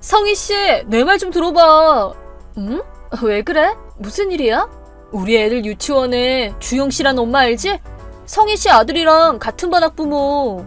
성희 씨, 내 말 좀 들어봐. 응? 왜 그래? 무슨 일이야? 우리 애들 유치원에 주영 씨란 엄마 알지? 성희 씨 아들이랑 같은 반 학부모.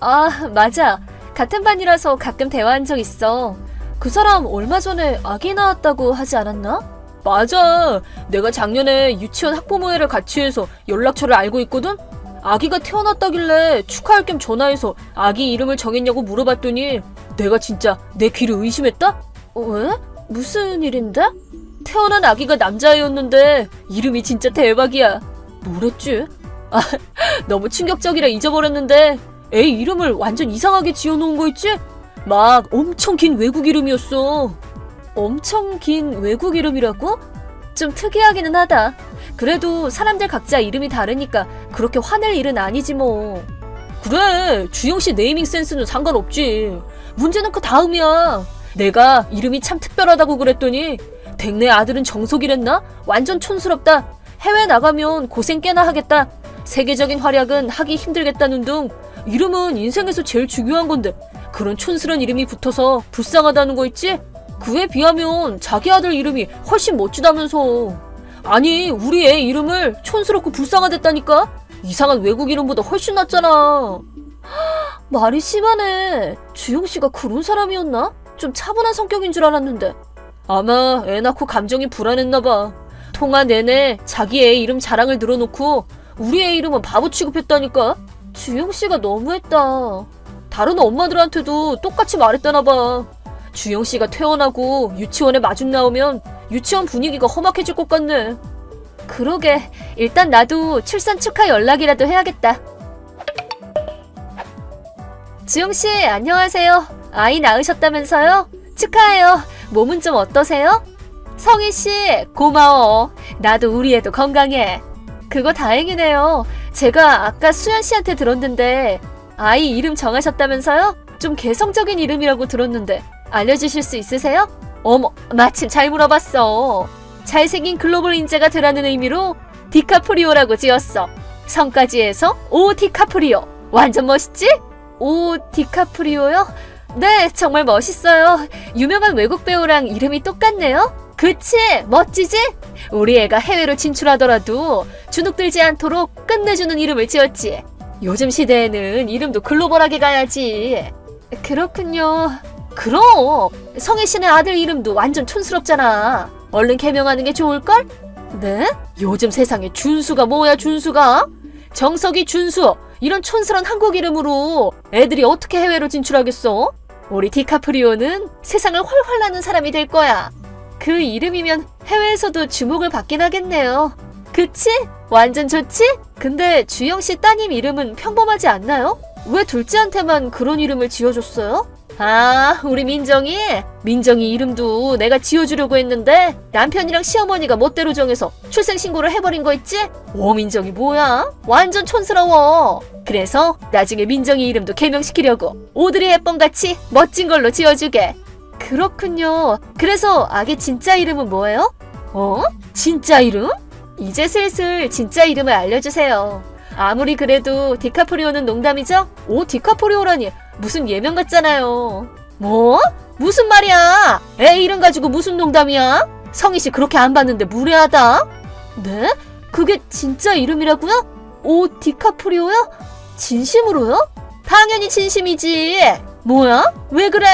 아, 맞아. 같은 반이라서 가끔 대화한 적 있어. 그 사람 얼마 전에 아기 낳았다고 하지 않았나? 맞아. 내가 작년에 유치원 학부모회를 같이 해서 연락처를 알고 있거든? 아기가 태어났다길래 축하할 겸 전화해서 아기 이름을 정했냐고 물어봤더니 내가 진짜 내 귀를 의심했다? 어, 왜? 무슨 일인데? 태어난 아기가 남자애였는데 이름이 진짜 대박이야. 뭐랬지? 아, 너무 충격적이라 잊어버렸는데 애 이름을 완전 이상하게 지어놓은 거 있지? 막 엄청 긴 외국 이름이었어. 엄청 긴 외국 이름이라고? 좀 특이하기는 하다. 그래도 사람들 각자 이름이 다르니까 그렇게 화낼 일은 아니지 뭐. 그래, 주영 씨 네이밍 센스는 상관없지. 문제는 그 다음이야. 내가 이름이 참 특별하다고 그랬더니 댁내 아들은 정석이랬나? 완전 촌스럽다. 해외 나가면 고생 꽤나 하겠다. 세계적인 활약은 하기 힘들겠다는 등 이름은 인생에서 제일 중요한 건데 그런 촌스런 이름이 붙어서 불쌍하다는 거 있지? 그에 비하면 자기 아들 이름이 훨씬 멋지다면서. 아니, 우리 애 이름을 촌스럽고 불쌍하댔다니까? 이상한 외국 이름보다 훨씬 낫잖아. 말이 심하네. 주영 씨가 그런 사람이었나? 좀 차분한 성격인 줄 알았는데. 아마 애 낳고 감정이 불안했나봐. 통화 내내 자기 애 이름 자랑을 늘어놓고 우리 애 이름은 바보 취급했다니까? 주영 씨가 너무했다. 다른 엄마들한테도 똑같이 말했다나봐. 주영 씨가 퇴원하고 유치원에 마중 나오면 유치원 분위기가 험악해질 것 같네. 그러게. 일단 나도 출산 축하 연락이라도 해야겠다. 주영 씨, 안녕하세요. 아이 낳으셨다면서요? 축하해요. 몸은 좀 어떠세요? 성희 씨, 고마워. 나도 우리 애도 건강해. 그거 다행이네요. 제가 아까 수연 씨한테 들었는데 아이 이름 정하셨다면서요? 좀 개성적인 이름이라고 들었는데 알려주실 수 있으세요? 어머, 마침 잘 물어봤어. 잘생긴 글로벌 인재가 되라는 의미로 디카프리오라고 지었어. 성까지 해서 오 디카프리오. 완전 멋있지? 오 디카프리오요? 네, 정말 멋있어요. 유명한 외국 배우랑 이름이 똑같네요. 그치? 멋지지? 우리 애가 해외로 진출하더라도 주눅들지 않도록 끝내주는 이름을 지었지. 요즘 시대에는 이름도 글로벌하게 가야지. 그렇군요. 그럼 성희 씨네 아들 이름도 완전 촌스럽잖아. 얼른 개명하는 게 좋을걸? 네? 요즘 세상에 준수가 뭐야 준수가? 정석이 준수 이런 촌스런 한국 이름으로 애들이 어떻게 해외로 진출하겠어? 우리 디카프리오는 세상을 훨훨 나는 사람이 될 거야. 그 이름이면 해외에서도 주목을 받긴 하겠네요. 그치? 완전 좋지? 근데 주영 씨 따님 이름은 평범하지 않나요? 왜 둘째한테만 그런 이름을 지어줬어요? 아, 우리 민정이? 민정이 이름도 내가 지어주려고 했는데 남편이랑 시어머니가 멋대로 정해서 출생신고를 해버린 거 있지? 오, 민정이 뭐야? 완전 촌스러워. 그래서 나중에 민정이 이름도 개명시키려고 오드리 헵번같이 멋진 걸로 지어주게. 그렇군요. 그래서 아기 진짜 이름은 뭐예요? 어? 진짜 이름? 이제 슬슬 진짜 이름을 알려주세요. 아무리 그래도 디카프리오는 농담이죠? 오, 디카프리오라니 무슨 예명 같잖아요. 뭐? 무슨 말이야? 애 이름 가지고 무슨 농담이야? 성희 씨 그렇게 안 봤는데 무례하다. 네? 그게 진짜 이름이라고요? 오, 디카프리오요? 진심으로요? 당연히 진심이지. 뭐야? 왜 그래?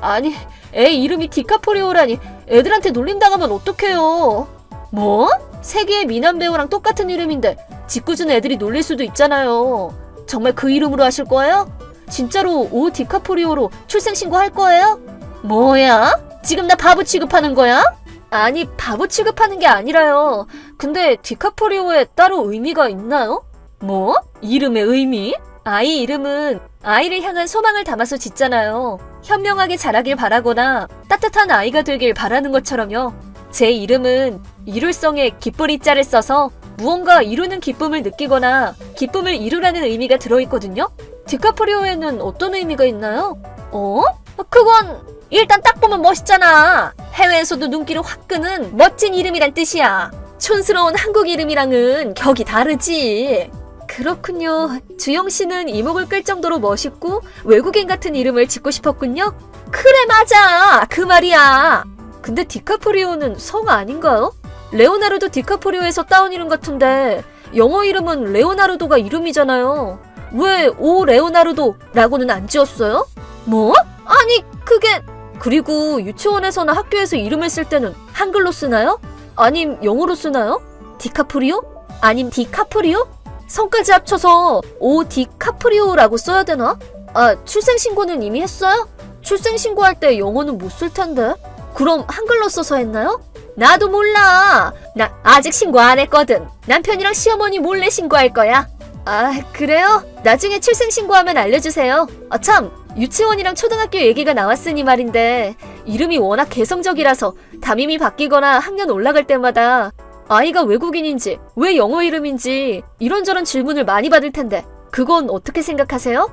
아니, 애 이름이 디카프리오라니 애들한테 놀림당하면 어떡해요? 뭐? 세계의 미남 배우랑 똑같은 이름인데 짓궂은 애들이 놀릴 수도 있잖아요. 정말 그 이름으로 하실 거예요? 진짜로 오 디카프리오로 출생신고 할 거예요? 뭐야? 지금 나 바보 취급하는 거야? 아니, 바보 취급하는 게 아니라요. 근데 디카프리오에 따로 의미가 있나요? 뭐? 이름의 의미? 아이 이름은 아이를 향한 소망을 담아서 짓잖아요. 현명하게 자라길 바라거나 따뜻한 아이가 되길 바라는 것처럼요. 제 이름은 이룰성의 기쁠 이자를 써서 무언가 이루는 기쁨을 느끼거나 기쁨을 이루라는 의미가 들어있거든요. 디카프리오에는 어떤 의미가 있나요? 어? 그건 일단 딱 보면 멋있잖아. 해외에서도 눈길을 확 끄는 멋진 이름이란 뜻이야. 촌스러운 한국 이름이랑은 격이 다르지. 그렇군요. 주영 씨는 이목을 끌 정도로 멋있고 외국인 같은 이름을 짓고 싶었군요. 그래 맞아 그 말이야. 근데 디카프리오는 성 아닌가요? 레오나르도 디카프리오에서 따온 이름 같은데 영어 이름은 레오나르도가 이름이잖아요. 왜 오 레오나르도라고는 안 지었어요? 뭐? 아니 그게 그리고 유치원에서나 학교에서 이름을 쓸 때는 한글로 쓰나요? 아님 영어로 쓰나요? 디카프리오? 아님 디카프리오? 성까지 합쳐서 오 디카프리오라고 써야 되나? 아 출생신고는 이미 했어요? 출생신고할 때 영어는 못 쓸 텐데 그럼 한글로 써서 했나요? 나도 몰라 나 아직 신고 안 했거든 남편이랑 시어머니 몰래 신고할 거야 아 그래요? 나중에 출생 신고하면 알려주세요 아 참 유치원이랑 초등학교 얘기가 나왔으니 말인데 이름이 워낙 개성적이라서 담임이 바뀌거나 학년 올라갈 때마다 아이가 외국인인지 왜 영어 이름인지 이런저런 질문을 많이 받을 텐데 그건 어떻게 생각하세요?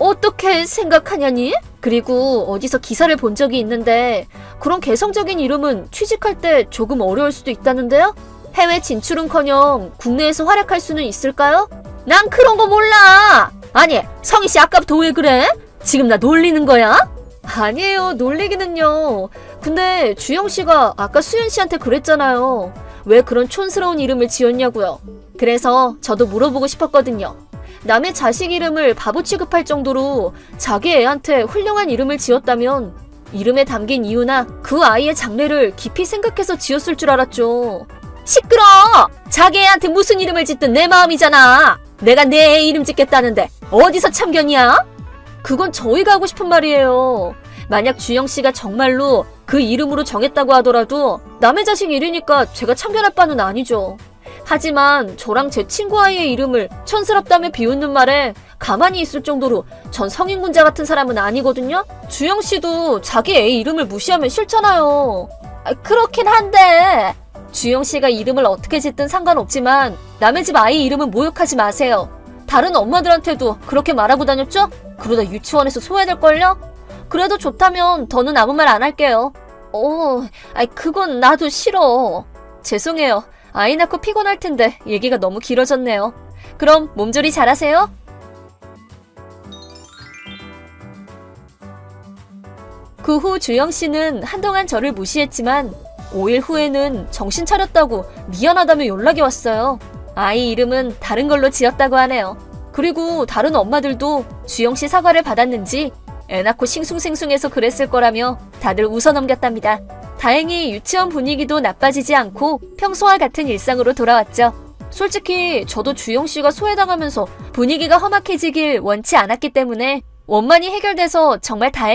어떻게 생각하냐니? 그리고 어디서 기사를 본 적이 있는데 그런 개성적인 이름은 취직할 때 조금 어려울 수도 있다는데요? 해외 진출은커녕 국내에서 활약할 수는 있을까요? 난 그런 거 몰라. 아니 성희 씨 아까부터 왜 그래? 지금 나 놀리는 거야? 아니에요 놀리기는요. 근데 주영 씨가 아까 수연 씨한테 그랬잖아요. 왜 그런 촌스러운 이름을 지었냐고요. 그래서 저도 물어보고 싶었거든요. 남의 자식 이름을 바보 취급할 정도로 자기 애한테 훌륭한 이름을 지었다면 이름에 담긴 이유나 그 아이의 장래를 깊이 생각해서 지었을 줄 알았죠. 시끄러! 자기 애한테 무슨 이름을 짓든 내 마음이잖아. 내가 내애 이름 짓겠다는데 어디서 참견이야? 그건 저희가 하고 싶은 말이에요. 만약 주영 씨가 정말로 그 이름으로 정했다고 하더라도 남의 자식 일이니까 제가 참견할 바는 아니죠. 하지만 저랑 제 친구 아이의 이름을 촌스럽다며 비웃는 말에 가만히 있을 정도로 전 성인군자 같은 사람은 아니거든요? 주영 씨도 자기 애 이름을 무시하면 싫잖아요. 아, 그렇긴 한데 주영 씨가 이름을 어떻게 짓든 상관없지만 남의 집 아이 이름은 모욕하지 마세요. 다른 엄마들한테도 그렇게 말하고 다녔죠? 그러다 유치원에서 소외될걸요? 그래도 좋다면 더는 아무 말 안 할게요. 어, 아이 그건 나도 싫어. 죄송해요. 아이 낳고 피곤할 텐데 얘기가 너무 길어졌네요. 그럼 몸조리 잘하세요. 그 후 주영 씨는 한동안 저를 무시했지만 5일 후에는 정신 차렸다고 미안하다며 연락이 왔어요. 아이 이름은 다른 걸로 지었다고 하네요. 그리고 다른 엄마들도 주영 씨 사과를 받았는지 애 낳고 싱숭생숭해서 그랬을 거라며 다들 웃어 넘겼답니다. 다행히 유치원 분위기도 나빠지지 않고 평소와 같은 일상으로 돌아왔죠. 솔직히 저도 주영 씨가 소외당하면서 분위기가 험악해지길 원치 않았기 때문에 원만히 해결돼서 정말 다행